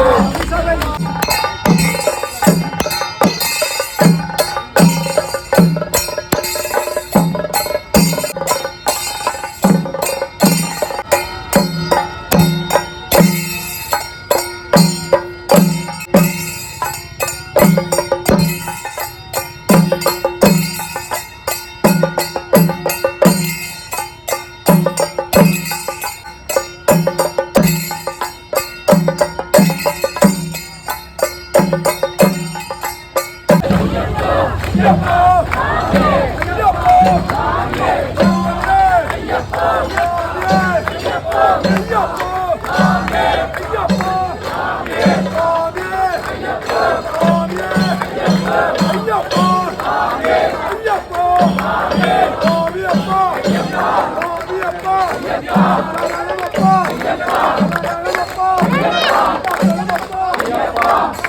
Oh! Yeah.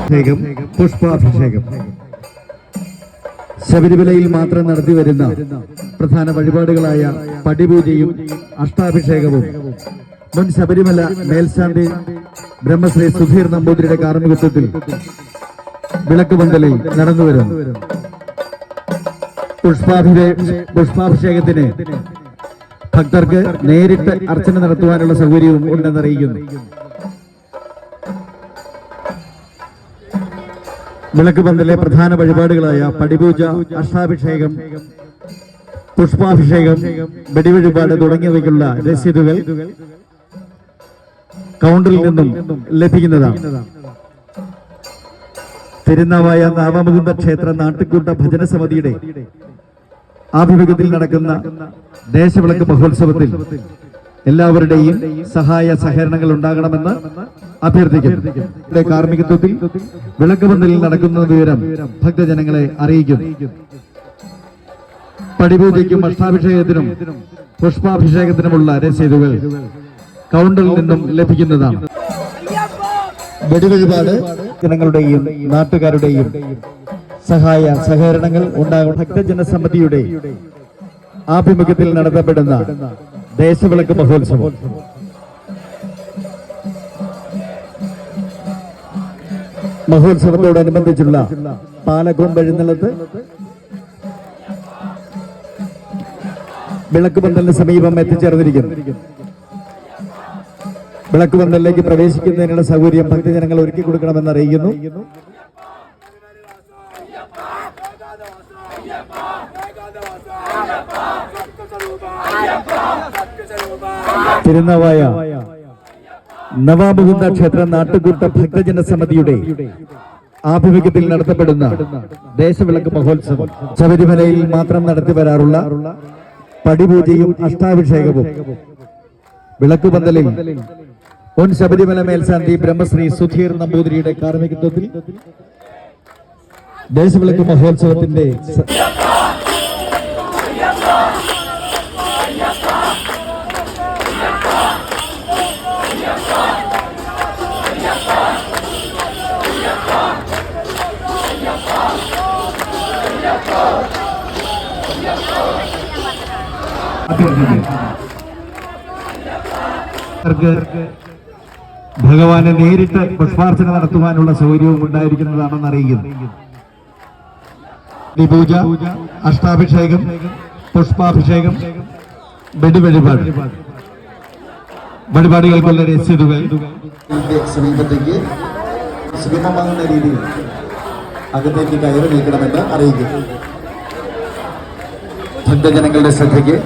അഭിഷേകം പുഷ്പാഭിഷേകം. ശബരിമലയിൽ മാത്രം നടത്തി വരുന്ന പ്രധാന വഴിപാടുകളായ പടിപൂജയും അഷ്ടാഭിഷേകവും. മുൻ ശബരിമല മേൽശാന്തി ബ്രഹ്മശ്രീ സുധീർ നമ്പൂതിരിയുടെ കാർമ്മികത്വത്തിൽ വിളക്ക് നടന്നുവരുന്നു പുഷ്പാഭിഷേ പുഷ്പാഭിഷേകത്തിന് ഭക്തർക്ക് നേരിട്ട് അർച്ചന നടത്തുവാനുള്ള സൗകര്യവും ഉണ്ടെന്നറിയിക്കുന്നു വിളക്ക് പന്തലെ പ്രധാന വഴിപാടുകളായ പടിപൂജ അഷ്ടാഭിഷേകം പുഷ്പാഭിഷേകം വെടിവഴിപാട് തുടങ്ങിയവയ്ക്കുള്ള രസീതുകൾ കൗണ്ടറിൽ നിന്നും ലഭിക്കുന്നതാണ്. തിരുനാവായ നാവമുകുന്ദ ക്ഷേത്ര നാട്ടുകൂട്ട ഭജന സമിതിയുടെ ആഭിമുഖ്യത്തിൽ നടക്കുന്ന ദേശവിളക്ക് മഹോത്സവത്തിൽ എല്ലാവരുടെയും സഹായ സഹകരണങ്ങൾ ഉണ്ടാകണമെന്ന് അഭ്യർത്ഥിക്കുന്നു. കാർമ്മികത്വത്തിൽ വിളക്ക് പന്തലിൽ നടക്കുന്ന വിവരം ഭക്തജനങ്ങളെ അറിയിക്കും പടിപൂജയ്ക്കും അഷ്ടാഭിഷേകത്തിനും പുഷ്പാഭിഷേകത്തിനുമുള്ള രസീതുകൾ കൗണ്ടറിൽ നിന്നും ലഭിക്കുന്നതാണ്. വെടിവഴിപാട് ജനങ്ങളുടെയും നാട്ടുകാരുടെയും സഹായ സഹകരണങ്ങൾ ഉണ്ടാകും. ഭക്തജനസമിതിയുടെ ആഭിമുഖ്യത്തിൽ നടത്തപ്പെടുന്ന ദേശവിളക്ക് മഹോത്സവം. മഹോത്സവത്തോടനുബന്ധിച്ചുള്ള പാലക്കോം എഴുന്നള്ളത്ത് വിളക്കുപന്തലിന് സമീപം എത്തിച്ചേർന്നിരിക്കുന്നു വിളക്കുപന്തലിലേക്ക് പ്രവേശിക്കുന്നതിനുള്ള സൗകര്യം ഭക്തജനങ്ങൾ ഒരുക്കി കൊടുക്കണമെന്ന് അറിയിക്കുന്നു. തിരുനാവായ നവാമുകുന്ദ ക്ഷേത്ര നാട്ടുകൂട്ട ഭക്തജന സമിതിയുടെ ആഭിമുഖ്യത്തിൽ നടത്തപ്പെടുന്ന ദേശവിളക്ക് മഹോത്സവം ശബരിമലയിൽ മാത്രം നടത്തി വരാറുള്ള പടിപൂജയും അഷ്ടാഭിഷേകവും. വിളക്കുപന്തലിൽ മുൻ ശബരിമല മേൽശാന്തി ബ്രഹ്മശ്രീ സുധീർ നമ്പൂതിരിയുടെ കാർമ്മികത്വത്തിൽ ദേശവിളക്ക് മഹോത്സവത്തിന്റെ സ- ഭക്തർക്ക് ഭഗവാനെ നേരിട്ട് പുഷ്പാർച്ചന നടത്തുവാനുള്ള സൗകര്യവും ഉണ്ടായിരിക്കുന്നതാണെന്ന് അറിയിക്കുന്നു. പൂജ അഷ്ടാഭിഷേകം പുഷ്പാഭിഷേകം വെടിവഴിപാട് വഴിപാടുകൾക്കുള്ള രസീതുകൾ. സമീപത്തേക്ക് സുഗമമാകുന്ന രീതിയിൽ അകത്തേക്ക് കയറി നീക്കണമെന്ന് അറിയിക്കുന്നു. ഭക്തജനങ്ങളുടെ ശ്രദ്ധയ്ക്ക്